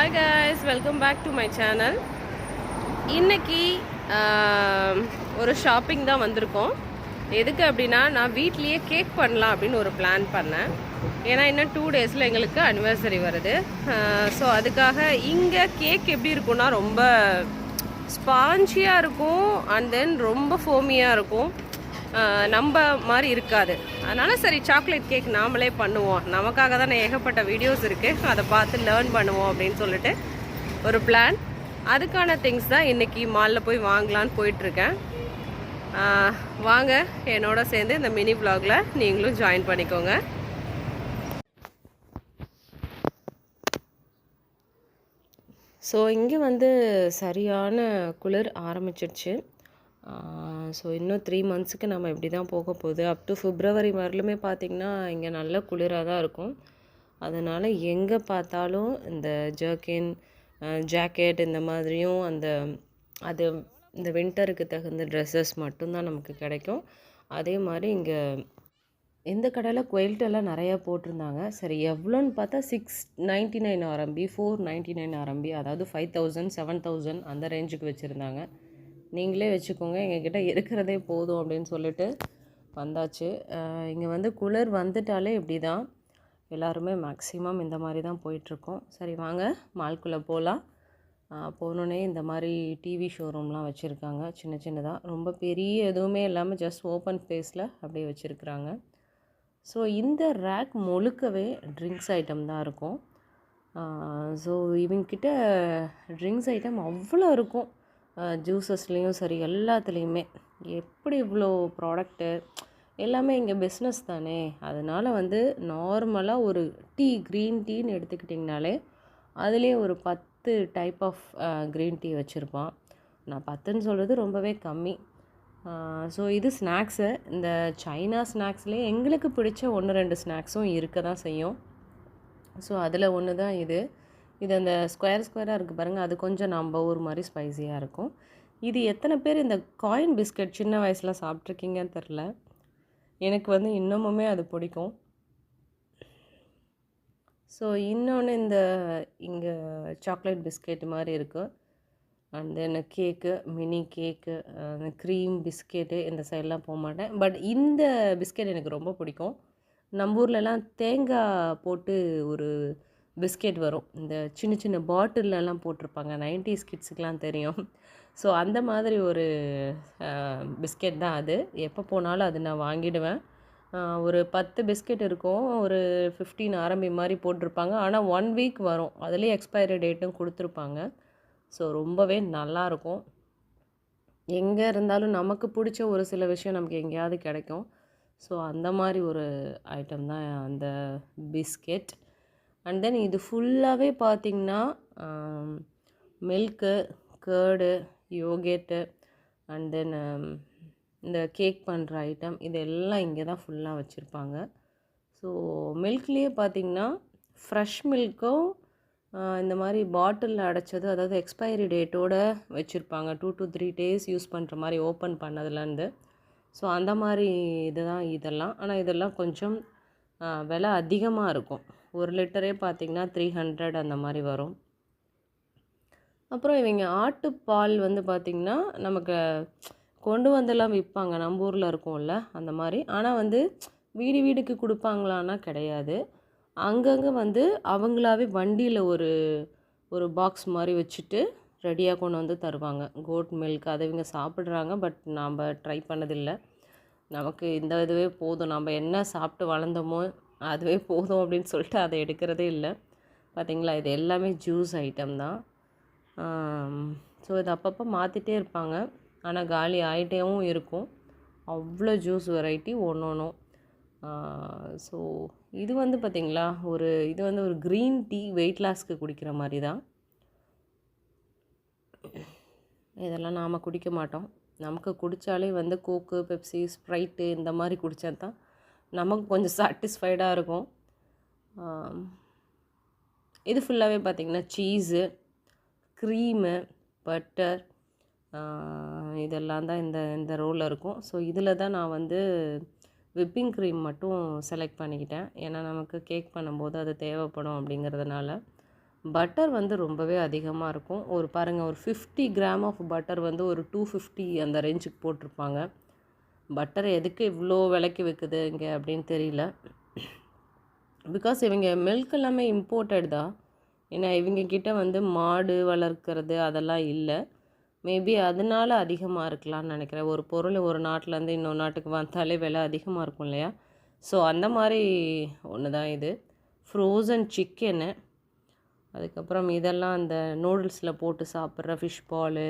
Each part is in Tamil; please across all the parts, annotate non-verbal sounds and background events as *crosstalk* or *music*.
Hi guys welcome back to my channel இன்றைக்கி ஒரு ஷாப்பிங் தான் வந்திருக்கோம். எதுக்கு அப்படின்னா நான் வீட்லேயே கேக் பண்ணலாம் அப்படின்னு ஒரு பிளான் பண்ணேன். ஏன்னா இன்னும் டூ டேஸில் எங்களுக்கு அனிவர்சரி வருது. ஸோ அதுக்காக இங்கே கேக் எப்படி இருக்கும்னா ரொம்ப ஸ்பாஞ்சியாக இருக்கும் அண்ட் தென் ரொம்ப ஃபோமியாக இருக்கும். நம்ம மாதிரி இருக்காது. அதனால் சரி சாக்லேட் கேக் நாமளே பண்ணுவோம். நமக்காக தானே ஏகப்பட்ட வீடியோஸ் இருக்குது அதை பார்த்து லேர்ன் பண்ணுவோம் அப்படின்னு சொல்லிட்டு ஒரு பிளான் அதுக்கான திங்ஸ் தான் இன்றைக்கி மாலில் போய் வாங்கலான்னு போயிட்டுருக்கேன். வாங்க என்னோட சேர்ந்து இந்த மினி vlogல நீங்களும் ஜாயின் பண்ணிக்கோங்க. ஸோ இங்கே வந்து சரியான குளிர் ஆரம்பிச்சிடுச்சு ஸோ இன்னும் த்ரீ மந்த்ஸுக்கு நம்ம இப்படி தான் போக போகுது? அப் டு ஃபிப்ரவரி வரலுமே பார்த்திங்கன்னா இங்கே நல்ல குளிராக தான் இருக்கும். அதனால் எங்கே பார்த்தாலும் இந்த ஜர்க்கின் ஜாக்கெட் இந்த மாதிரியும் அந்த அது இந்த வின்டருக்கு தகுந்த ட்ரெஸ்ஸஸ் மட்டும்தான் நமக்கு கிடைக்கும். அதே மாதிரி இங்கே இந்த கடையில் குவைல்ட் நிறையா போட்டிருந்தாங்க. சரி எவ்வளோன்னு பார்த்தா சிக்ஸ் நைன்ட்டி நைன் ஆரம்பி ஃபோர் நைன்ட்டி நைன் ஆரம்பி அதாவது ஃபைவ் தௌசண்ட் செவன் தௌசண்ட் அந்த ரேஞ்சுக்கு வச்சுருந்தாங்க. நீங்களே வச்சுக்கோங்க எங்ககிட்ட இருக்கிறதே போதும் அப்படின்னு சொல்லிட்டு வந்தாச்சு. இங்கே வந்து குளிர் வந்துட்டாலே இப்படி தான் எல்லாருமே மேக்ஸிமம் இந்த மாதிரி தான் போயிட்டுருக்கோம். சரி வாங்க மால்குள்ளே போகலாம் போனோடனே இந்த மாதிரி டிவி ஷோரூம்லாம் வச்சுருக்காங்க சின்ன சின்னதாக ரொம்ப பெரிய எதுவுமே இல்லாமல் ஜஸ்ட் ஓப்பன் ஸ்பேஸில் அப்படியே வச்சுருக்குறாங்க. ஸோ இந்த ரேக் முழுக்கவே ட்ரிங்க்ஸ் ஐட்டம் தான் இருக்கும். ஸோ இவங்கக்கிட்ட ட்ரிங்க்ஸ் ஐட்டம் அவ்வளோ இருக்கும். ஜூஸஸ்லேயும் சரி எல்லாத்துலேயுமே. எப்படி இவ்வளோ ப்ராடக்ட்டு எல்லாமே இங்கே பிஸ்னஸ் தானே. அதனால் வந்து நார்மலாக ஒரு டீ க்ரீன் டீன்னு எடுத்துக்கிட்டிங்கனாலே அதுலேயே ஒரு பத்து டைப் ஆஃப் க்ரீன் டீ வச்சுருப்பான். நான் பத்துன்னு சொல்கிறது ரொம்பவே கம்மி. ஸோ இது ஸ்நாக்ஸு இந்த சைனா ஸ்நாக்ஸ்லேயே எங்களுக்கு பிடிச்ச ஒன்று ரெண்டு ஸ்நாக்ஸும் இருக்க தான் செய்யும். ஸோ அதில் ஒன்று தான் இது. இது அந்த ஸ்கொயர் ஸ்கொயராக இருக்குது பாருங்கள் அது கொஞ்சம் நம்ம ஊர் மாதிரி ஸ்பைசியாக இருக்கும். இது எத்தனை பேர் இந்த காயின் பிஸ்கட் சின்ன வயசில் சாப்பிட்ருக்கீங்கன்னு தெரில எனக்கு வந்து இன்னமுமே அது பிடிக்கும். ஸோ இன்னொன்று இந்த இங்கே சாக்லேட் பிஸ்கெட் மாதிரி இருக்குது and then cake mini cake cream biscuit இந்த சைட்லாம் போக மாட்டேன். பட் இந்த பிஸ்கெட் எனக்கு ரொம்ப பிடிக்கும். நம்ம ஊர்லலாம் தேங்காய் போட்டு ஒரு பிஸ்கெட் வரும். இந்த சின்ன சின்ன பாட்டிலெலாம் போட்டிருப்பாங்க. நைன்டிஸ் கிட்ஸுக்கெலாம் தெரியும். ஸோ அந்த மாதிரி ஒரு பிஸ்கெட் தான் அது. எப்போ போனாலும் அது நான் வாங்கிடுவேன். ஒரு பத்து பிஸ்கெட் இருக்கும். ஒரு ஃபிஃப்டீன் ஆரம்பி மாதிரி போட்டிருப்பாங்க. ஆனால் ஒன் வீக் வரும். அதுலேயே எக்ஸ்பைரி டேட்டும் கொடுத்துருப்பாங்க. ஸோ ரொம்பவே நல்லாயிருக்கும் எங்கே இருந்தாலும் நமக்கு பிடிச்ச ஒரு சில விஷயம் நமக்கு எங்கேயாவது கிடைக்கும். ஸோ அந்த மாதிரி ஒரு ஐட்டம் தான் அந்த பிஸ்கெட். அண்ட் தென் இது ஃபுல்லாகவே பார்த்திங்கன்னா milk curd yogurt and then இந்த கேக் பண்ணுற ஐட்டம் இது எல்லாம் இங்கே தான் ஃபுல்லாக வச்சுருப்பாங்க ஸோ மில்க்லேயே பார்த்திங்கன்னா ஃப்ரெஷ் மில்க்கும் இந்த மாதிரி பாட்டிலில் அடைச்சது அதாவது எக்ஸ்பைரி டேட்டோடு வச்சுருப்பாங்க. Two to three days use பண்ணுற மாதிரி ஓப்பன் பண்ணதுலேருந்து ஸோ அந்த மாதிரி இதுதான் இதெல்லாம். ஆனால் இதெல்லாம் கொஞ்சம் விலை அதிகமாக இருக்கும். ஒரு லிட்டரே பார்த்திங்கன்னா த்ரீ ஹண்ட்ரட் அந்த மாதிரி வரும். அப்புறம் இவங்க ஆட்டுப்பால் வந்து பார்த்திங்கன்னா நமக்கு கொண்டு வந்தெல்லாம் விற்பாங்க. நம்ம ஊரில் இருக்கும்ல அந்த மாதிரி. ஆனால் வந்து வீடு வீடுக்கு கொடுப்பாங்களான்னா கிடையாது. அங்கங்கே வந்து அவங்களாவே வண்டியில் ஒரு ஒரு பாக்ஸ் மாதிரி வச்சுட்டு ரெடியாக கொண்டு வந்து தருவாங்க. கோட் மில்க் அதை இவங்க சாப்பிட்றாங்க பட் நாம் ட்ரை பண்ணதில்லை. நமக்கு இந்த இதுவே போதும். நம்ம என்ன சாப்பிட்டு வளர்ந்தோமோ அதுவே போதும் அப்படின்னு சொல்லிட்டு அதை எடுக்கிறதே இல்லை. பார்த்தீங்களா? இது எல்லாமே ஜூஸ் ஐட்டம் தான். ஸோ இது அப்பப்போ மாற்றிட்டே இருப்பாங்க. ஆனால் காலி ஆகிட்டேவும் இருக்கும். அவ்வளோ ஜூஸ் வெரைட்டி ஒன்று ஒன்றும் ஸோ இது வந்து பார்த்திங்களா? ஒரு இது வந்து ஒரு க்ரீன் டீ வெயிட் லாஸ்க்கு குடிக்கிற மாதிரி தான். இதெல்லாம் நாம் குடிக்க மாட்டோம். நமக்கு குடித்தாலே வந்து கோக்கு பெப்சி ஸ்ப்ரைட்டு இந்த மாதிரி குடித்தா தான் நமக்கு கொஞ்சம் சாட்டிஸ்ஃபைடாக இருக்கும். இது ஃபுல்லாகவே பார்த்திங்கன்னா சீஸு க்ரீமு பட்டர் இதெல்லாம் தான் இந்த இந்த ரோலில் இருக்கும். ஸோ இதில் தான் நான் வந்து விப்பிங் க்ரீம் மட்டும் செலக்ட் பண்ணிக்கிட்டேன். ஏன்னா நமக்கு கேக் பண்ணும்போது அது தேவைப்படும் அப்படிங்கிறதுனால. பட்டர் வந்து ரொம்பவே அதிகமாக இருக்கும். ஒரு பாருங்கள் ஒரு ஃபிஃப்டி கிராம் ஆஃப் பட்டர் வந்து ஒரு டூ ஃபிஃப்டி அந்த ரேஞ்சுக்கு போட்டிருப்பாங்க. பட்டர் எதுக்கு இவ்வளோ விலைக்கு விற்குது இங்கே அப்படின்னு தெரியல. பிகாஸ் இவங்க மில்க் எல்லாமே இம்போர்ட்டட் தான். ஏன்னா இவங்கக்கிட்ட வந்து மாடு வளர்க்குறது அதெல்லாம் இல்லை. மேபி அதனால அதிகமாக இருக்கலாம்னு நினைக்கிறேன். ஒரு பொருள் ஒரு நாட்டிலேருந்து இன்னொரு நாட்டுக்கு வந்தாலே விலை அதிகமாக இருக்கும் இல்லையா? ஸோ அந்த மாதிரி ஒன்று தான் இது ஃப்ரோசன் சிக்கனு அதுக்கப்புறம் இதெல்லாம் அந்த நூடுல்ஸில் போட்டு சாப்பிட்ற ஃபிஷ் பாலு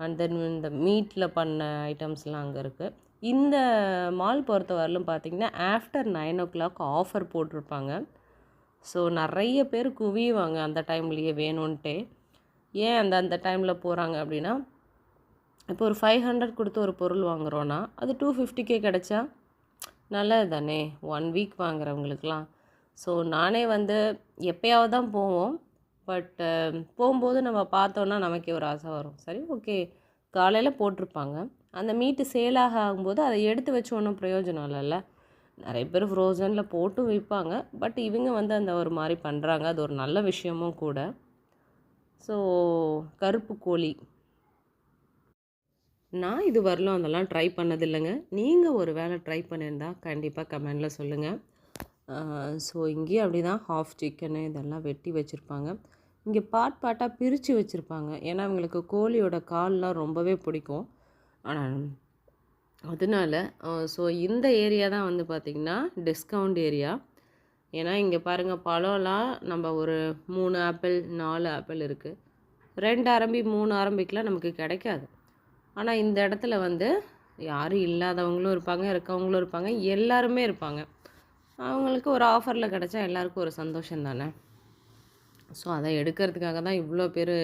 அண்ட் தென் இந்த மீட்டில் பண்ண ஐட்டம்ஸ்லாம் அங்கே இருக்குது இந்த மால் பொறுத்த வரலும் பார்த்திங்கன்னா after nine o'clock offer போட்டிருப்பாங்க. ஸோ நிறைய பேர் குவியுவாங்க அந்த டைம்லேயே வேணும்ன்ட்டே. ஏன் அந்த அந்த டைமில் போகிறாங்க அப்படின்னா இப்போ ஒரு ஃபைவ் ஹண்ட்ரட் கொடுத்து ஒரு பொருள் வாங்குகிறோன்னா அது டூ ஃபிஃப்டிக்கே கிடச்சா நல்லது தானே? ஒன் வீக் வாங்குறவங்களுக்குலாம் ஸோ நானே வந்து எப்பயாவது தான் போவோம். பட் போகும்போது நம்ம பார்த்தோன்னா நமக்கே ஒரு ஆசை வரும். சரி ஓகே. காலையில் போட்டிருப்பாங்க. அந்த மீட்டு சேலாக ஆகும்போது அதை எடுத்து வச்சு ஒன்றும் பிரயோஜனம் இல்லைல்ல. நிறைய பேர் ஃப்ரோசனில் போட்டும் விற்பாங்க. பட் இவங்க வந்து அந்த ஒரு மாதிரி பண்ணுறாங்க அது ஒரு நல்ல விஷயமும் கூட. ஸோ கருப்பு கோழி. நான் இது வரலும் அதெல்லாம் ட்ரை பண்ணதில்லைங்க. நீங்கள் ஒரு வேளை ட்ரை பண்ணியிருந்தா கண்டிப்பாக கமெண்டில் சொல்லுங்கள் ஸோ இங்கேயும் அப்படி தான் ஹாஃப் சிக்கனு இதெல்லாம் வெட்டி வச்சுருப்பாங்க. இங்கே பார்ட் பார்ட்டாக பிரித்து வச்சுருப்பாங்க. ஏன்னா அவங்களுக்கு கோழியோட கால்லாம் ரொம்பவே பிடிக்கும். ஆனால் அதனால ஸோ இந்த ஏரியா தான் வந்து பார்த்திங்கன்னா டிஸ்கவுண்ட் ஏரியா ஏன்னா இங்கே பாருங்கள் பழம்லாம் நம்ம ஒரு மூணு ஆப்பிள் நாலு ஆப்பிள் இருக்குது ரெண்டு அரம்பி மூணு அரம்பிக்கெலாம் நமக்கு கிடைக்காது. ஆனால் இந்த இடத்துல வந்து யாரும் இல்லாதவங்களும் இருப்பாங்க இருக்கவங்களும் இருப்பாங்க எல்லாருமே இருப்பாங்க. அவங்களுக்கு ஒரு ஆஃபரில் கிடச்சா எல்லாருக்கும் ஒரு சந்தோஷம் தானே? ஸோ அதை எடுக்கிறதுக்காக தான் இவ்வளோ பேர்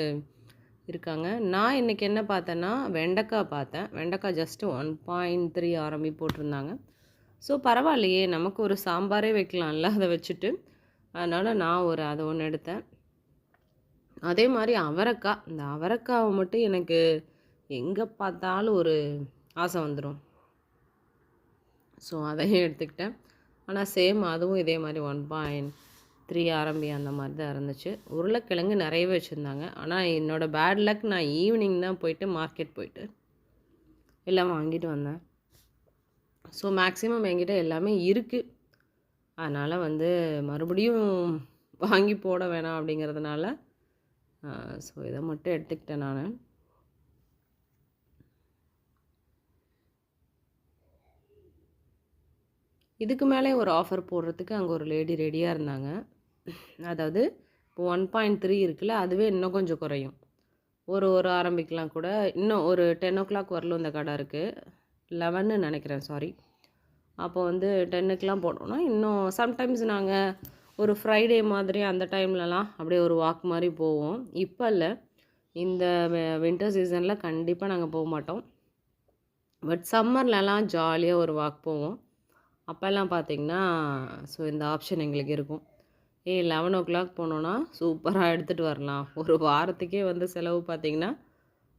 இருக்காங்க. நான் இன்றைக்கி என்ன பார்த்தேன்னா வெண்டைக்காய் பார்த்தேன். வெண்டைக்காய் ஜஸ்ட்டு ஒன் பாயிண்ட் த்ரீ ஆரம்பி போட்டிருந்தாங்க. ஸோ பரவாயில்லையே நமக்கு ஒரு சாம்பாரே வைக்கலாம்ல அதை வச்சுட்டு. அதனால் நான் ஒரு அதை ஒன்று எடுத்தேன். அதே மாதிரி அவரைக்காய். இந்த அவரைக்காவை மட்டும் எனக்கு எங்கே பார்த்தாலும் ஒரு ஆசை வந்துடும் ஸோ அதையும் எடுத்துக்கிட்டேன். ஆனால் சேம் அதுவும் இதே மாதிரி ஒன் பாயிண்ட் த்ரீ ஆரம்பி அந்த மாதிரி தான் இருந்துச்சு. உருளைக்கிழங்கு நிறையவே வச்சுருந்தாங்க. ஆனால் என்னோடய பேட் லக் நான் ஈவினிங் தான் போயிட்டு மார்க்கெட் போயிட்டு எல்லாம் வாங்கிட்டு வந்தேன். ஸோ மேக்ஸிமம் என்கிட்ட எல்லாமே இருக்குது அதனால் வந்து மறுபடியும் வாங்கி போட வேணாம் அப்படிங்கிறதுனால ஸோ இதை மட்டும் எடுத்துக்கிட்டேன் நான். இதுக்கு மேலே ஒரு ஆஃபர் போடுறதுக்கு அங்கே ஒரு லேடி ரெடியாக இருந்தாங்க. அதாவது இப்போ ஒன் பாயிண்ட் த்ரீ இருக்குல்ல அதுவே இன்னும் கொஞ்சம் குறையும். ஒரு ஒரு ஆரம்பிக்கலாம் கூட. இன்னும் ஒரு டென் ஓ கிளாக் வரலும் இந்த கடை இருக்குது லெவன்னு நினைக்கிறேன் சாரி அப்போ வந்து டென்னுக்கெலாம் போனோம்னா இன்னும் சம்டைம்ஸ் நாங்கள் ஒரு ஃப்ரைடே மாதிரி அந்த டைம்லலாம் அப்படியே ஒரு வாக் மாதிரி போவோம். இப்போ இல்லை. இந்த வின்டர் சீசனில் கண்டிப்பாக நாங்கள் போக மாட்டோம். பட் சம்மர்லலாம் ஜாலியாக ஒரு வாக் போவோம். அப்போல்லாம் பார்த்திங்கன்னா ஸோ இந்த ஆப்ஷன் எங்களுக்கு இருக்கும். ஏ லெவன் ஓ கிளாக் போனோன்னா சூப்பராக எடுத்துகிட்டு வரலாம். ஒரு வாரத்துக்கே வந்து செலவு பார்த்திங்கன்னா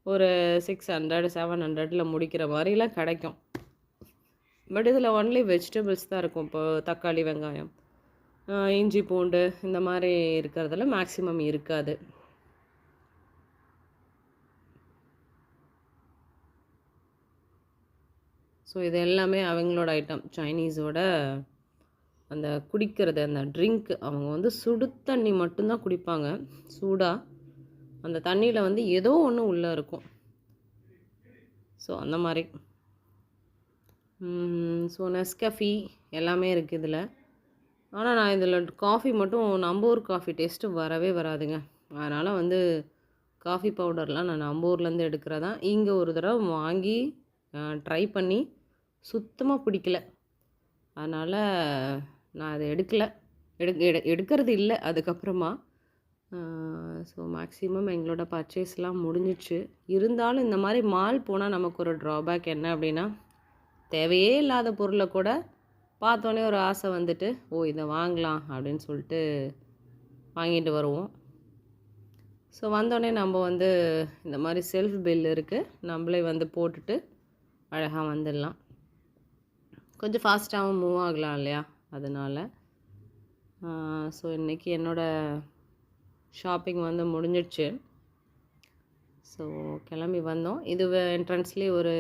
ஒரு சிக்ஸ் ஹண்ட்ரட் செவன் ஹண்ட்ரடில் முடிக்கிற மாதிரிலாம் கிடைக்கும். பட் இதில் ஒன்லி வெஜிடபிள்ஸ் தான் இருக்கும். இப்போ தக்காளி வெங்காயம் இஞ்சி பூண்டு இந்த மாதிரி இருக்கிறதுல மேக்ஸிமம் இருக்காது. ஸோ இது எல்லாமே அவங்களோட ஐட்டம் சைனீஸோட அந்த குடிக்கிறது அந்த ட்ரிங்க் அவங்க வந்து சுடு தண்ணி மட்டும்தான் குடிப்பாங்க. சூடாக அந்த தண்ணியில் வந்து ஏதோ ஒன்று உள்ளே இருக்கும். ஸோ அந்த மாதிரி. ஸோ நெஸ்கஃபி எல்லாமே இருக்குது இதில். ஆனால் நான் இதில் காஃபி மட்டும் நம்ம ஊர் காஃபி டேஸ்ட்டு வரவே வராதுங்க. அதனால் வந்து காஃபி பவுடர்லாம் நான் நம்ம ஊர்லேருந்து எடுக்கிறதான் இங்கே ஒரு தடவை வாங்கி ட்ரை பண்ணி சுத்தமாக பிடிக்கல. அதனால் நான் அதை எடுக்கலை. எடு எடு எடுக்கிறது இல்லை அதுக்கப்புறமா. ஸோ மேக்ஸிமம் எங்களோட பர்ச்சேஸ்லாம் முடிஞ்சிச்சு. இருந்தாலும் இந்த மாதிரி மால் போனால் நமக்கு ஒரு ட்ராபேக் என்ன அப்படின்னா தேவையே இல்லாத பொருளை கூட பார்த்தோன்னே ஒரு ஆசை வந்துட்டு ஓ இதை வாங்கலாம் அப்படின்னு சொல்லிட்டு வாங்கிட்டு வருவோம். ஸோ வந்தோடனே நம்ம வந்து இந்த மாதிரி செல்ஃப் பில் இருக்குது நம்மளே வந்து போட்டுட்டு அழகாக வந்துடலாம். கொஞ்சம் ஃபாஸ்ட்டாகவும் மூவ் ஆகலாம் இல்லையா? அதனால் ஸோ இன்றைக்கி என்னோடய ஷாப்பிங் வந்து முடிஞ்சிடுச்சு. ஸோ கிளம்பி வந்தோம். இது என்ட்ரன்ஸ்லேயே ஒரு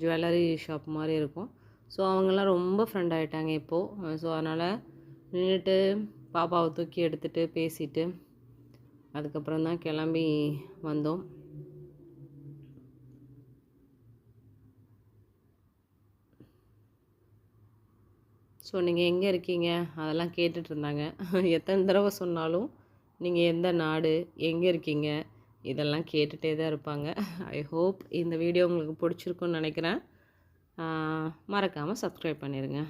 ஜுவல்லரி ஷாப் மாதிரி இருக்கும். ஸோ அவங்கெல்லாம் ரொம்ப ஃப்ரெண்ட் ஆகிட்டாங்க இப்போது ஸோ அதனால் நின்றுட்டு பாப்பாவை தூக்கி எடுத்துகிட்டு பேசிட்டு அதுக்கப்புறம் தான் கிளம்பி வந்தோம். ஸோ நீங்கள் எங்கே இருக்கீங்க? அதெல்லாம் கேட்டுட்டு இருந்தாங்க. *laughs* எத்தனை தடவை சொன்னாலும் நீங்கள் எந்த நாடு எங்கே இருக்கீங்க? இதெல்லாம் கேட்டுகிட்டே தான் இருப்பாங்க. *laughs* ஐ ஹோப் இந்த வீடியோ உங்களுக்கு பிடிச்சிருக்குன்னு நினைக்கிறேன். மறக்காமல் சப்ஸ்கிரைப் பண்ணிடுங்க